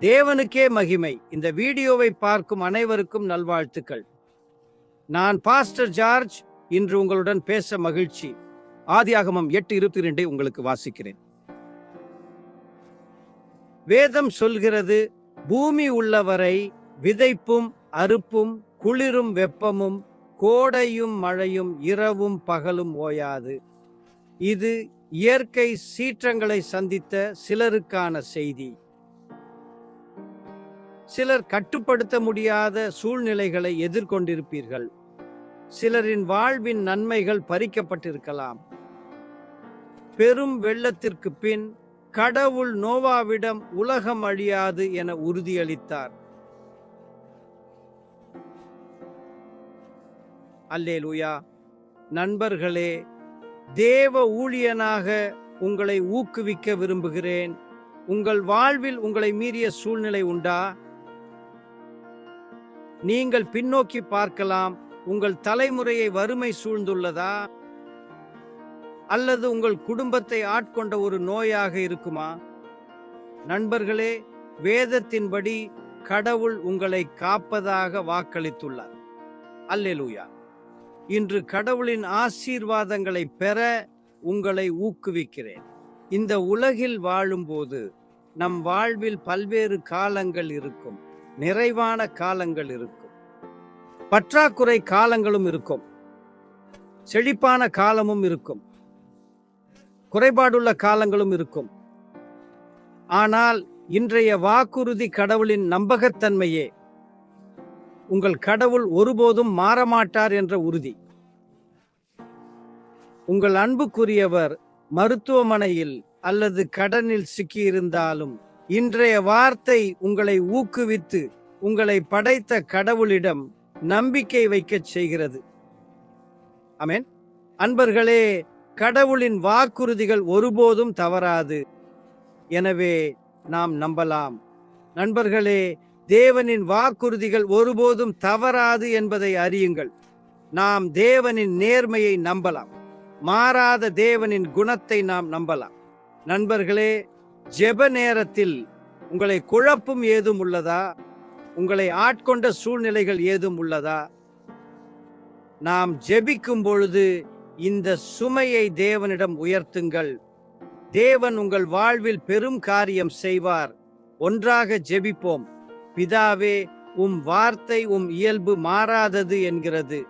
தேவனுக்கே மகிமை. இந்த வீடியோவை பார்க்கும் அனைவருக்கும் நல்வாழ்த்துக்கள். நான் பாஸ்டர் ஜார்ஜ் இன்று உங்களுடன் பேச மகிழ்ச்சி. ஆதியாகமம் எட்டு இருபத்தி ரெண்டை உங்களுக்கு வாசிக்கிறேன். வேதம் சொல்கிறது பூமி உள்ளவரை விதைப்பும் அறுப்பும் குளிரும் வெப்பமும் கோடையும் மழையும் இரவும் பகலும் ஓயாது. இது இயற்கை சீற்றங்களை சந்தித்த சிலருக்கான செய்தி. சிலர் கட்டுப்படுத்த முடியாத சூழ்நிலைகளை எதிர்கொண்டிருப்பீர்கள். சிலரின் வாழ்வின் நன்மைகள் பறிக்கப்பட்டிருக்கலாம். பெரும் வெள்ளத்திற்கு பின் கடவுள் நோவாவிடம் உலகம் அழியாது என உறுதியளித்தார். அல்லேலூயா. நண்பர்களே தேவ ஊழியனாக உங்களை ஊக்குவிக்க விரும்புகிறேன். உங்கள் வாழ்வில் உங்களை மீறிய சூழ்நிலை உண்டா? நீங்கள் பின்னோக்கி பார்க்கலாம். உங்கள் தலைமுறையை வறுமை சூழ்ந்துள்ளதா? அல்லது உங்கள் குடும்பத்தை ஆட்கொண்ட ஒரு நோயாக இருக்குமா? நண்பர்களே வேதத்தின்படி கடவுள் உங்களை காப்பதாக வாக்களித்துள்ளார். அல்லேலூயா. இன்று கடவுளின் ஆசீர்வாதங்களை பெற உங்களை ஊக்குவிக்கிறேன். இந்த உலகில் வாழும்போது நம் வாழ்வில் பல்வேறு காலங்கள் இருக்கும். நிறைவான காலங்கள் இருக்கும். பற்றாக்குறை காலங்களும் இருக்கும். செழிப்பான காலமும் இருக்கும். குறைபாடுள்ள காலங்களும் இருக்கும். ஆனால் இன்றைய வாக்குறுதி கடவுளின் நம்பகத்தன்மையே உங்கள் கடவுள் ஒருபோதும் மாறமாட்டார் என்ற உறுதி. உங்கள் அன்புக்குரியவர் மருத்துவமனையில் அல்லது கடனில் சிக்கியிருந்தாலும் இன்றைய வார்த்தை உங்களை ஊக்குவித்து உங்களை படைத்த கடவுளிடம் நம்பிக்கை வைக்கச் செய்கிறது. அமேன் அன்பர்களே கடவுளின் வாக்குறுதிகள் ஒருபோதும் தவறாது. எனவே நாம் நம்பலாம். நண்பர்களே தேவனின் வாக்குறுதிகள் ஒருபோதும் தவறாது என்பதை அறியுங்கள். நாம் தேவனின் நேர்மையை நம்பலாம். மாறாத தேவனின் குணத்தை நாம் நம்பலாம். நண்பர்களே ஜெப நேரத்தில் உங்களை குழப்பும் ஏதும் உள்ளதா? உங்களை ஆட்கொண்ட சூழ்நிலைகள் ஏதும் உள்ளதா? நாம் ஜெபிக்கும் பொழுது இந்த சுமையை தேவனிடம் உயர்த்துங்கள். தேவன் உங்கள் வாழ்வில் பெரும் காரியம் செய்வார். ஒன்றாக ஜெபிப்போம். பிதாவே உம் வார்த்தை உம் இயல்பு மாறாதது என்கிறது.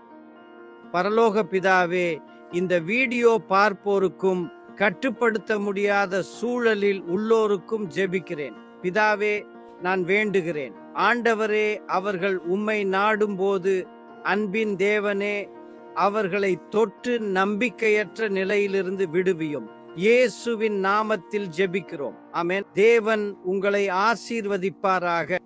பரலோக பிதாவே இந்த வீடியோ பார்ப்போருக்கும் கட்டுப்படுத்த முடியாத சூழலில் உள்ளோருக்கும் ஜெபிக்கிறேன். பிதாவே நான் வேண்டுகிறேன். ஆண்டவரே அவர்கள் உம்மை நாடும்போது அன்பின் தேவனே அவர்களை தொற்று நம்பிக்கையற்ற நிலையிலிருந்து விடுவியும். இயேசுவின் நாமத்தில் ஜெபிக்கிறோம். ஆமென். தேவன் உங்களை ஆசீர்வதிப்பாராக.